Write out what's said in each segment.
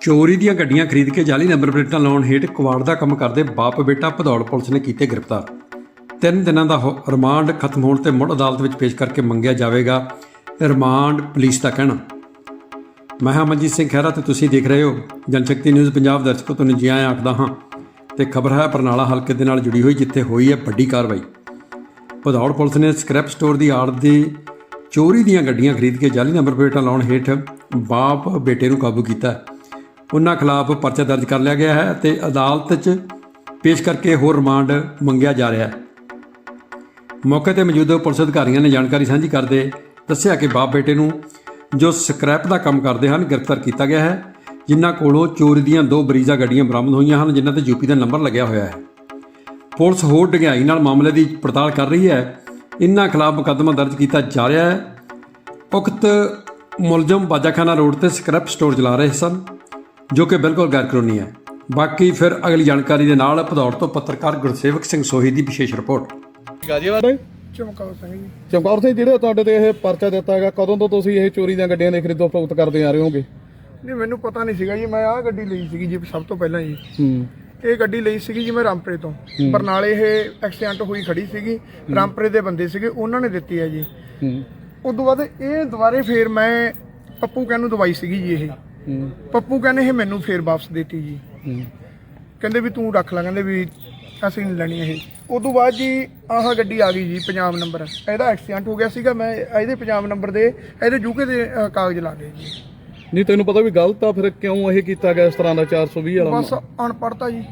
ਚੋਰੀ ਦੀਆਂ ਗੱਡੀਆਂ ਖਰੀਦ ਕੇ ਜਾਲੀ ਨੰਬਰ ਪਲੇਟਾਂ ਲਾਉਣ ਹੇਠ ਕੁਆੜ ਦਾ ਕੰਮ ਕਰਦੇ ਬਾਪ ਬੇਟਾ ਭਦੌੜ ਪੁਲਿਸ ਨੇ ਕੀਤੇ ਗ੍ਰਿਫਤਾਰ। ਤਿੰਨ ਦਿਨਾਂ ਦਾ ਹੋ- ਰਿਮਾਂਡ ਖਤਮ ਹੋਣ ਤੇ ਮੁੜ ਅਦਾਲਤ ਵਿੱਚ ਪੇਸ਼ ਕਰਕੇ ਮੰਗਿਆ ਜਾਵੇਗਾ। ਰਿਮਾਂਡ ਪੁਲਿਸ ਦਾ ਕਹਿਣਾ। ਮੈਂ ਹਾਂ ਮਨਜੀਤ ਸਿੰਘ ਖਹਿਰਾ ਤੇ ਤੁਸੀਂ ਦੇਖ ਰਹੇ ਹੋ ਜਨਸ਼ਕਤੀ ਨਿਊਜ਼ ਪੰਜਾਬ ਦਰਸ਼ਕੋ ਤੁਹਾਨੂੰ ਜੀ ਆਇਆਂ ਆਖਦਾ ਹਾਂ। ਤੇ ਖਬਰ ਹੈ ਬਰਨਾਲਾ ਹਲਕੇ ਦੇ ਨਾਲ ਜੁੜੀ ਹੋਈ ਜਿੱਥੇ ਹੋਈ ਹੈ ਵੱਡੀ ਕਾਰਵਾਈ। ਭਦੌੜ ਪੁਲਿਸ ਨੇ ਸਕ੍ਰੈਪ ਸਟੋਰ ਦੀ ਆੜ ਦੇ ਚੋਰੀ ਦੀਆਂ ਗੱਡੀਆਂ ਖਰੀਦ ਕੇ ਜਾਲੀ ਨੰਬਰ ਪਲੇਟਾਂ ਲਾਉਣ ਹੇਠ ਬਾਪ ਬੇਟੇ ਨੂੰ ਕਾਬੂ ਕੀਤਾ। ਹੈ। ਉਹਨਾਂ ਖਿਲਾਫ ਪਰਚਾ ਦਰਜ ਕਰ ਲਿਆ ਗਿਆ ਹੈ ਤੇ ਅਦਾਲਤ 'ਚ ਪੇਸ਼ ਕਰਕੇ ਹੋਰ ਰਿਮਾਂਡ ਮੰਗਿਆ ਜਾ ਰਿਹਾ ਹੈ। ਮੌਕੇ ਤੇ ਮੌਜੂਦ ਪੁਲਿਸ ਅਧਿਕਾਰੀਆਂ ਨੇ ਜਾਣਕਾਰੀ ਸਾਂਝੀ ਕਰਦੇ ਦੱਸਿਆ ਕਿ ਬਾਪ ਬੇਟੇ ਨੂੰ ਜੋ ਸਕ੍ਰੈਪ ਦਾ ਕੰਮ ਕਰਦੇ ਹਨ, ਗ੍ਰਿਫਤਾਰ ਕੀਤਾ ਗਿਆ ਹੈ, ਜਿਨ੍ਹਾਂ ਕੋਲੋਂ ਚੋਰੀ ਦੀਆਂ ਦੋ ਬਰੀਜ਼ਾ ਗੱਡੀਆਂ ਬਰਾਮਦ ਹੋਈਆਂ ਹਨ, ਜਿਨ੍ਹਾਂ ਤੇ ਯੂਪੀ ਦਾ ਨੰਬਰ ਲੱਗਿਆ ਹੋਇਆ ਹੈ। ਪੁਲਿਸ ਹੋਰ ਡੂੰਘਾਈ ਨਾਲ ਮਾਮਲੇ ਦੀ ਪੜਤਾਲ ਕਰ ਰਹੀ ਹੈ। ਇਨ੍ਹਾਂ ਖਿਲਾਫ ਮੁਕੱਦਮਾ ਦਰਜ ਕੀਤਾ ਜਾ ਰਿਹਾ ਹੈ। ਉਕਤ ਮੁਲਜ਼ਮ ਬਾਜਾਖਾਨਾ ਰੋਡ ਤੇ ਸਕ੍ਰੈਪ ਸਟੋਰ ਚਲਾ ਰਹੇ ਸਨ। ਜੋ ਕਿ ਬਿਲਕੁਲ ਗੈਰ ਕਾਨੂੰਨੀ ਹੈ। ਬਾਕੀ ਫਿਰ ਅਗਲੀ ਜਾਣਕਾਰੀ ਦੇ ਨਾਲ ਭਦੌੜ ਤੋਂ ਪੱਤਰਕਾਰ ਗੁਰਸੇਵਕ ਸਿੰਘ ਸੋਹੀ ਦੀ ਵਿਸ਼ੇਸ਼ ਰਿਪੋਰਟ। ਗਾਜੀ ਵਾਲਾ ਚਮਕੌਰ ਸਿੰਘ ਜੀ। ਚਮਕੌਰ ਸਿੰਘ ਜਿਹੜੇ ਤੁਹਾਡੇ ਤੇ ਇਹ ਪਰਚਾ ਦਿੱਤਾ ਹੈਗਾ ਕਦੋਂ ਤੋਂ ਤੁਸੀਂ ਇਹ ਚੋਰੀ ਦੀਆਂ ਗੱਡੀਆਂ ਦੇ ਖਰੀਦੋ ਫਰੋਖਤ ਕਰਦੇ ਆ ਰਹੇ ਹੋਗੇ? ਨਹੀਂ ਮੈਨੂੰ ਪਤਾ ਨਹੀਂ ਸੀਗਾ ਜੀ ਮੈਂ ਆਹ ਗੱਡੀ ਲਈ ਸੀਗੀ ਜੀ ਸਭ ਤੋਂ ਪਹਿਲਾਂ ਜੀ। ਹੂੰ। ਇਹ ਗੱਡੀ ਲਈ ਸੀਗੀ ਜੀ ਮੈਂ ਰਾਮਪੁਰੇ ਤੋਂ। ਬਰਨਾਲੇ ਇਹ ਐਕਸੀਡੈਂਟ ਹੋਈ ਖੜੀ ਸੀਗੀ ਰਾਮਪੁਰੇ ਦੇ ਬੰਦੇ ਸੀਗੇ ਉਹਨਾਂ ਨੇ ਦਿੱਤੀ ਹੈ ਜੀ। ਹੂੰ। ਉਸ ਤੋਂ ਬਾਅਦ ਇਹ ਦੁਬਾਰੇ ਫੇਰ ਮੈਂ ਪੱਪੂ ਕਹਿਣ ਨੂੰ ਦਵਾਈ ਸੀਗੀ ਜੀ ਇਹ। ਹੂੰ ਪੱਪੂ ਕਹਿੰਦੇ ਇਹ ਮੈਨੂੰ ਫੇਰ ਵਾਪਸ ਦੇਤੀ ਜੀ। ਕਹਿੰਦੇ ਵੀ ਤੂੰ ਰੱਖ ਲੈ ਕਹਿੰਦੇ ਵੀ ਅਸੀਂ ਨਹੀਂ ਲੈਣੀ ਇਹ। ਉਸ ਤੋਂ ਬਾਅਦ ਜੀ ਆਹ ਗੱਡੀ ਆ ਗਈ ਜੀ ਪੰਜਾਬ ਨੰਬਰ। ਇਹਦਾ ਐਕਸੀਡੈਂਟ ਹੋ ਗਿਆ ਸੀਗਾ ਮੈਂ ਇਹਦੇ ਪੰਜਾਬ ਨੰਬਰ ਦੇ ਇਹਦੇ ਯੂਕੇ ਦੇ ਅ, ਕਾਗਜ਼ ਲਾ ਗਏ ਜੀ। ਨਹੀਂ ਤੈਨੂੰ ਪਤਾ ਵੀ ਗਲਤ ਆ ਫਿਰ ਕਿਉਂ ਇਹ ਕੀਤਾ ਗਿਆ ਇਸ ਤਰ੍ਹਾਂ ਦਾ 420 ਵਾਲਾ ਬਸ ਅਨਪੜ੍ਹਤਾ ਜੀ।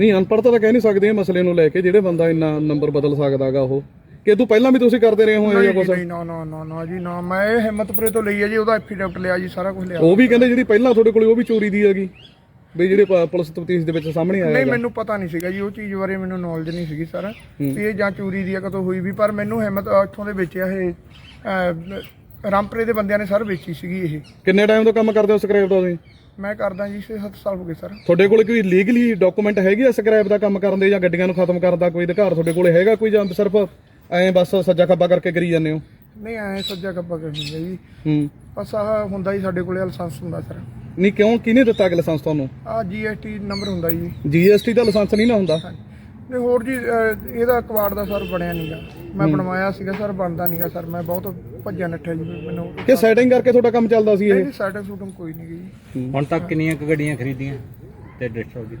ਨਹੀਂ ਅਨਪੜ੍ਹਤਾ ਤਾਂ ਕਹਿ ਨਹੀਂ ਸਕਦੇ ਇਹ ਮਸਲੇ ਨੂੰ ਲੈ ਕੇ ਜਿਹੜੇ ਬੰਦਾ ਇੰਨਾ ਨੰਬਰ ਬਦਲ ਸਕਦਾਗਾ ਉਹ। ਕਿ ਤੂੰ ਪਹਿਲਾਂ ਵੀ ਤੁਸੀਂ ਕਰਦੇ ਰਹੇ ਹੋ ਇਹ ਜਿਹਾ ਨਹੀਂ ਨਾ ਨਾ ਨਾ ਨਾ ਜੀ ਨਾ। ਮੈਂ ਇਹ ਹਿੰਮਤਪੁਰੇ ਤੋਂ ਲਈ ਹੈ ਜੀ ਉਹਦਾ ਐਫੀਡੈਵਿਟ ਲਿਆ ਜੀ ਸਾਰਾ ਕੁਝ ਲਿਆ। ਉਹ ਵੀ ਕਹਿੰਦੇ ਜਿਹੜੀ ਪਹਿਲਾਂ ਤੁਹਾਡੇ ਕੋਲੇ ਉਹ ਵੀ ਚੋਰੀ ਦੀ ਹੈਗੀ। ਵੀ ਜਿਹੜੇ ਪ- ਪੁਲਿਸ ਤਫਤੀਸ਼ ਦੇ ਵਿੱਚ ਸਾਹਮਣੇ ਆਇਆ ਨਹੀਂ ਹੈਗਾ। ਮੈਨੂੰ ਪਤਾ ਨਹੀਂ ਸੀਗਾ ਜੀ ਉਹ ਚੀਜ਼ ਬਾਰੇ ਮੈਨੂੰ ਨੌਲੇਜ ਨਹੀਂ ਸੀਗੀ ਸਾਰਾ। ਵੀ ਇਹ ਜਾਂ ਚੋਰੀ ਦੀ ਆ ਕਦੋਂ ਹੋਈ ਵੀ ਪਰ ਮੈਨੂੰ ਹਿੰਮਤ ਅਹ, ਇੱਥੋਂ ਦੇ ਵੇਚਿਆ ਇਹ ਅਹ, ਰਾਮਪੁਰੇ ਦੇ ਬੰਦਿਆਂ ਨੇ ਸਰ ਵੇਚੀ ਸੀਗੀ ਇਹ। ਕਿੰਨੇ ਟਾਈਮ ਤੋਂ ਕੰਮ ਕਰਦੇ ਹੋ ਸਕ੍ਰੈਪ ਦਾ ਤੁਸੀਂ? ਮੈਂ ਕਰਦਾ ਜੀ 6-7 ਸਾਲ ਹੋ ਗਏ ਸਰ। ਤੁਹਾਡੇ ਕੋਲ ਕੋਈ ਲੀਗਲੀ ਡਾਕੂਮੈਂਟ ਹੈਗੀ ਆ ਸਕ੍ਰੈਪ ਦਾ ਕੰਮ ਕਰਨ ਦੇ ਜਾਂ ਗੱਡੀਆਂ ਨੂੰ ਖਤਮ ਕਰਨ ਦਾ ਕੋਈ ਅਧਿਕਾਰ ਤੁਹਾਡੇ ਕੋਲ ਹੈਗਾ ਕੋਈ ਜਾਂ ਸਿਰਫ ਐਂ ਬਸ ਸੱਜਾ ਖੱਬਾ ਕਰਕੇ ਕਰੀ ਜਾਂਦੇ ਹੋ? ਨਹੀਂ ਐ ਸੱਜਾ ਕੱਪਾ ਕਰਦੇ ਜੀ। ਹੂੰ। ਬਸ ਆਹ ਹੁੰਦਾ ਜੀ ਸਾਡੇ ਕੋਲੇ ਲਾਇਸੈਂਸ ਹੁੰਦਾ ਸਰ। ਨਹੀਂ ਕਿਉਂ? ਕਿਹਨੇ ਦਿੱਤਾ ਕਿ ਲਾਇਸੈਂਸ ਤੁਹਾਨੂੰ? ਆਹ ਜੀਐਸਟੀ ਨੰਬਰ ਹੁੰਦਾ ਜੀ। ਜੀਐਸਟੀ ਦਾ ਲਾਇਸੈਂਸ ਨਹੀਂ ਨਾ ਹੁੰਦਾ? ਨਹੀਂ ਹੋਰ ਜੀ ਅਹ, ਇਹਦਾ ਕਵਾੜ ਦਾ ਸਰ ਬਣਿਆ ਨਹੀਂਗਾ ਮੈਂ ਬਣਵਾਇਆ ਸੀਗਾ ਸਰ ਬਣਦਾ ਨਹੀਂਗਾ ਸਰ। ਮੈਂ ਬਹੁਤ ਭੱਜਿਆ ਨੱਠਿਆ ਜੀ ਮੈਨੂੰ ਕਿ ਸੈਟਿੰਗ ਕਰਕੇ ਤੁਹਾਡਾ ਕੰਮ ਚੱਲਦਾ ਸੀ ਇਹ? ਇਹਦੀ ਸਾਈਡਿੰਗ ਸ਼ੂਟਿੰਗ ਕੋਈ ਨਹੀਂ ਗਈ ਹੁਣ ਤੱਕ ਕਿੰਨੀਆਂ ਕੁ ਗੱਡੀਆਂ ਖਰੀਦੀਆਂ ਤੇ 150 ਦੀ?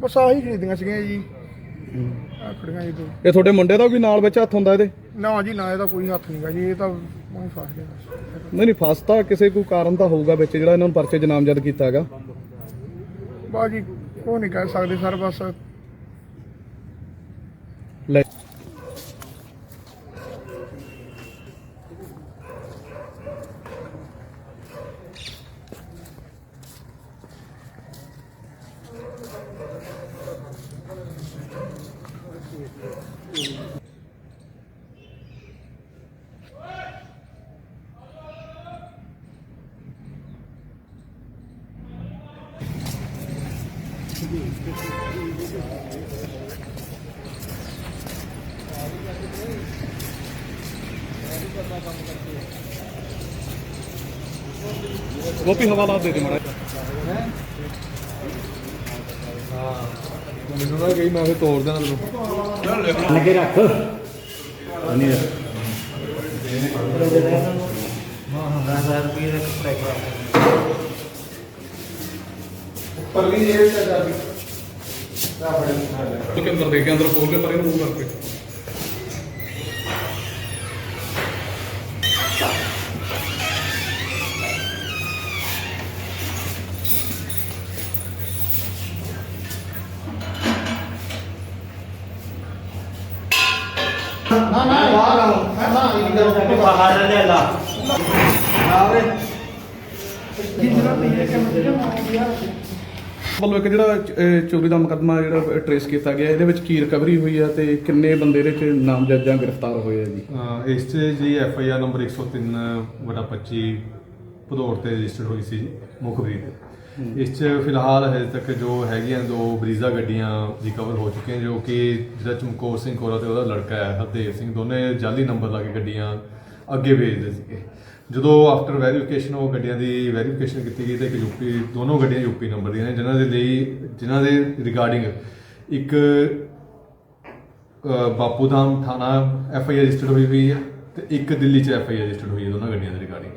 ਬਸ ਆਹੀ ਖਰੀਦੀਆਂ ਸੀਗੀਆਂ ਜੀ। ਆ ਖੜੀਆਂ ਜੀ ਦੋ। ਇਹ ਤੁਹਾਡੇ ਮੁੰਡੇ ਦਾ ਵੀ ਨਾਲ ਵਿੱਚ ਹੱਥ ਹੁੰਦਾ ਇਹਦੇ? ਨਾ ਜੀ ਨਾ ਇਹਦਾ ਕੋਈ ਹੱਥ ਨਹੀਂਗਾ ਜੀ ਇਹ ਤਾਂ ਮੈਂ ਫਸ ਗਿਆ ਬਸ। ਨਹੀਂ ਨਹੀਂ ਫਸਤਾ ਕਿਸੇ ਕੋਈ ਕਾਰਨ ਤਾਂ ਹੋਊਗਾ ਵਿੱਚ ਜਿਹੜਾ ਇਹਨਾਂ ਨੂੰ ਪਰਚੇ 'ਚ ਨਾਮਜ਼ਦ ਕੀਤਾ ਹੈਗਾ। ਬਸ ਜੀ ਉਹ ਨਹੀਂ ਕਹਿ ਸਕਦੇ ਸਰ ਬਸ ਲੈ ਗੋਪੀ ਹਵਾਲਾ ਦੇ ਦੇ ਮੜਾ ਮੈਨੂੰ ਨਾ ਗਈ ਮੈਂ ਫੇ ਤੋੜ ਦੇਣਾ ਤੈਨੂੰ। ਲੱਗੇ ਰੱਖ। ਪਰਲੀ ਇਹ ਤਾਂ ਜਾ ਤੂੰ ਕਿ ਅੰਦਰ ਦੇ ਕੇ ਅੰਦਰ ਖੋਲ ਕੇ ਪਰ ਇਹਨੂੰ ਮੂੰਹ ਕਰਕੇ। ਬਾਹਰ ਲੈ। ਲਾ ਵੱਲੋਂ ਇੱਕ ਜਿਹੜਾ ਚੋਰੀ ਦਾ ਮੁਕੱਦਮਾ ਜਿਹੜਾ ਟਰੇਸ ਕੀਤਾ ਗਿਆ ਇਹਦੇ ਵਿੱਚ ਕੀ ਰਿਕਵਰੀ ਹੋਈ ਆ ਤੇ ਕਿੰਨੇ ਬੰਦੇ ਇਹਦੇ ਚ ਨਾਮਜ਼ਦ ਜਾਂ ਗ੍ਰਿਫਤਾਰ ਹੋਏ ਆ ਜੀ? ਇਸ 'ਚ ਜੀ ਐਫ ਆਈ ਆਰ ਨੰਬਰ 103 ਵਟਾ 25 ਭਦੌੜ ਤੇ ਰਜਿਸਟਰਡ ਹੋਈ ਸੀ ਜੀ ਮੁਖਬਰੀ। ਤੇ ਇਸ 'ਚ ਫਿਲਹਾਲ ਹਜੇ ਤੱਕ ਜੋ ਹੈਗੀਆਂ ਦੋ ਬਰੀਜ਼ਾ ਗੱਡੀਆਂ ਰਿਕਵਰ ਹੋ ਚੁੱਕੀਆਂ, ਜੋ ਕਿ ਜਿਹੜਾ ਚਮਕੌਰ ਸਿੰਘ ਕੋਰਾ ਤੇ ਉਹਦਾ ਲੜਕਾ ਹੈ, ਹਰਦੇਵ ਸਿੰਘ, ਦੋਨੇ ਜਾਲੀ ਨੰਬਰ ਲਾ ਕੇ ਗੱਡੀਆਂ ਅੱਗੇ ਵੇਚਦੇ ਸੀਗੇ। ਜਦੋਂ ਆਫਟਰ ਵੈਰੀਫਿਕੇਸ਼ਨ ਉਹ ਗੱਡੀਆਂ ਦੀ ਵੈਰੀਫਿਕੇਸ਼ਨ ਕੀਤੀ ਗਈ ਤਾਂ ਇੱਕ ਯੂਪੀ ਦੋਨੋਂ ਗੱਡੀਆਂ ਯੂਪੀ ਨੰਬਰ ਦੀਆਂ ਨੇ, ਜਿਨ੍ਹਾਂ ਦੇ ਲਈ, ਜਿਨ੍ਹਾਂ ਦੇ ਰਿਗਾਰਡਿੰਗ ਇੱਕ ਬਾਪੂ ਧਾਮ ਥਾਣਾ ਐਫ ਆਈ ਆਰ ਰਜਿਸਟਰਡ ਹੋਈ ਹੋਈ ਹੈ ਤੇ ਇੱਕ ਦਿੱਲੀ ਚ ਐਫ ਆਈ ਆਰ ਰਜਿਸਟਰਡ ਹੋਈ ਹੈ, ਦੋਨਾਂ ਗੱਡੀਆਂ ਦੇ ਰਿਗਾਰਡਿੰਗ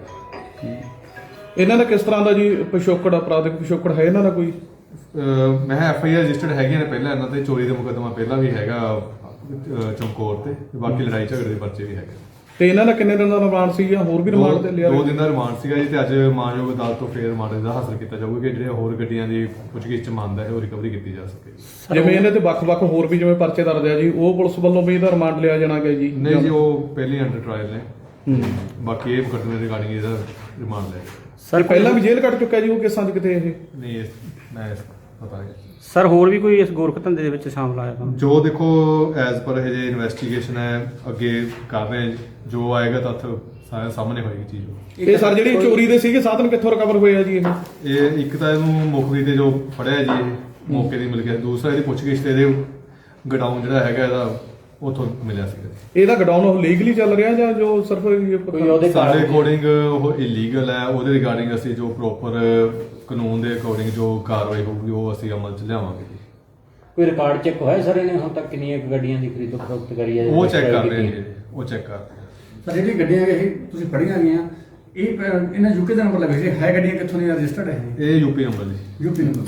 ਇਹਨਾਂ ਦਾ ਕਿਸ ਤਰ੍ਹਾਂ ਦਾ ਜੀ ਪਿਛੋਕੜ ਅਪਰਾਧਿਕ ਪਿਛੋਕੜ ਹੈ ਇਹਨਾਂ ਦਾ ਕੋਈ? ਅਹ ਮੈਂ ਐਫ ਆਈ ਆਰ ਰਜਿਸਟਰਡ ਹੈਗੀਆਂ ਨੇ ਪਹਿਲਾਂ ਇਹਨਾਂ ਤੇ ਚੋਰੀ ਦਾ ਮੁਕੱਦਮਾ ਪਹਿਲਾਂ ਵੀ ਹੈਗਾ ਅਹ ਚਮਕੌਰ ਤੇ ਤੇ ਬਾਕੀ ਲੜਾਈ ਝਗੜੇ ਦੇ ਪਰਚੇ ਵੀ ਹੈਗੇ। ਤੇ ਇਹਨਾਂ ਦਾ ਕਿੰਨੇ ਦਿਨ ਦਾ ਰਿਮਾਂਡ ਸੀ ਜਾਂ ਹੋਰ ਵੀ ਰਿਮਾਂਡ ਤੇ ਲਿਆ ਦੋ ਦਿਨ ਦਾ ਰਿਮਾਂਡ ਸੀਗਾ ਜੀ ਤੇ ਅੱਜ ਮਾਨਯੋਗ ਅਦਾਲਤ ਤੋਂ ਫੇਰ ਰਿਮਾਂਡ ਦਾ ਹਾਸਲ ਕੀਤਾ ਜਾਊਗਾ ਕਿ ਜਿਹੜੇ ਹੋਰ ਗੱਡੀਆਂ ਦੀ ਪੁੱਛਗਿੱਛ ਚ ਮੰਨਦਾ ਹੈ ਉਹ ਰਿਕਵਰੀ ਕੀਤੀ ਜਾ ਸਕੇ। ਜਿਵੇਂ ਇਹਨਾਂ ਤੇ ਵੱਖ-ਵੱਖ ਹੋਰ ਵੀ ਜਿਵੇਂ ਪਰਚੇ ਦਰਜ ਆ ਜੀ ਉਹ ਪੁਲਿਸ ਵੱਲੋਂ ਵੀ ਇਹਦਾ ਰਿਮਾਂਡ ਲਿਆ ਜਾਣਾ ਗਿਆ ਜੀ? ਨਹੀਂ ਜੀ ਉਹ ਪਹਿਲੀ ਅੰਡਰ ਟ੍ਰਾਇਲ ਨੇ। ਬਾਕੀ ਇਹ ਮੁਕੱਦਮੇ ਰਿਗਾਰਡਿੰਗ ਇਹਦਾ ਰਿਮਾਂਡ ਲੈ ਸਰ ਪਹਿਲਾਂ ਵੀ ਜੇਲ੍ਹ ਕੱਟ ਚੁੱਕਾ ਜੀ ਉਹ ਕਿਸਾਂ ਚ ਕਿਤੇ ਇਹ? ਨਹੀਂ ਇਸ- ਮੈਂ ਇਸ ਪਤਾ ਨਹੀਂ। ਸਰ ਹੋਰ ਵੀ ਕੋਈ ਇਸ ਗੋਰਖ ਧੰਦੇ ਦੇ ਵਿੱਚ ਸ਼ਾਮਲ ਆਇਆ ਤਾਂ ਜੋ ਦੇਖੋ ਐਜ਼ ਪਰ ਇਹ ਜੇ ਇਨਵੈਸਟੀਗੇਸ਼ਨ ਹੈ ਅੱਗੇ ਕਰ ਰਹੇ ਹਾਂ। ਜੋ। ਆਏਗਾ ਤੱਥ ਸਾਰੇ ਸਾਹਮਣੇ ਹੋਏਗੀ ਚੀਜ਼ ਇਹ ਸਰ ਜਿਹੜੀ ਚੋਰੀ ਦੇ ਸੀਗੇ ਸਾਧਨ ਕਿੱਥੋਂ ਰਿਕਵਰ ਹੋਏ ਆ ਜੀ ਇਹ? ਇਹ ਇੱਕ ਤਾਂ ਇਹਨੂੰ ਮੁਖਰੀ ਤੇ ਜੋ ਫੜਿਆ ਜੀ ਇਹ ਮੌਕੇ ਦੀ ਮਿਲ ਗਿਆ। ਦੂਸਰਾ ਇਹਦੀ ਪੁੱਛਗਿੱਛ ਤੇ ਇਹਦੇ ਗਡਾਊਨ ਜਿਹੜਾ ਹੈਗਾ ਇਹਦਾ ਉਥੋਂ ਮਿਲਿਆ ਸੀਗਾ ਇਹਦਾ ਗਡਾਊਨ ਉਹ ਲੀਗਲੀ ਚੱਲ ਰਿਹਾ ਜਾਂ ਜੋ ਸਿਰਫ ਇਹ ਪਤਾ- ਸਾਡੇ ਅਕੋਰਡਿੰਗ ਉਹ ਇਲੀਗਲ ਹੈ ਉਹਦੇ ਰਿਗਾਰਡਿੰਗ ਅਸੀਂ ਜੋ ਪ੍ਰੋਪਰ ਕਾਨੂੰਨ ਦੇ ਅਕੋਰਡਿੰਗ ਜੋ ਕਾਰਵਾਈ ਹੋਊਗੀ ਉਹ ਅਸੀਂ ਅਮਲ 'ਚ ਲਿਆਵਾਂਗੇ ਜੀ। ਕੋਈ ਰਿਕਾਰਡ ਚੈੱਕ ਹੋਇਆ ਸਰ ਇਹਨੇ ਹੁਣ ਤੱਕ ਕਿੰਨੀਆਂ ਕੁ ਗੱਡੀਆਂ ਦੀ ਖਰੀਦੋ ਫਰੋਖਤ ਕਰੀ ਹੈ ਉਹ ਚੈੱਕ ਕਰ ਰਹੇ ਹਾਂ ਜੀ ਉਹ ਚੈੱਕ ਕਰ ਰਹੇ ਸਰ ਜਿਹੜੀ ਗੱਡੀਆਂ ਇਹ ਤੁਸੀਂ ਫੜੀਆਂ ਗਈਆਂ। ਇਹ ਪ- ਇਹਨਾਂ ਯੂਕੇ ਦਾ ਨੰਬਰ ਲੱਗੇ ਸੀ। ਹੈ ਗੱਡੀਆਂ ਕਿੱਥੋਂ ਦੀਆਂ ਰਜਿਸਟਰਡ ਹੈ ਇਹ? ਯੂਪੀ ਨੰਬਰ ਜੀ ਯੂਪੀ ਨੰਬਰ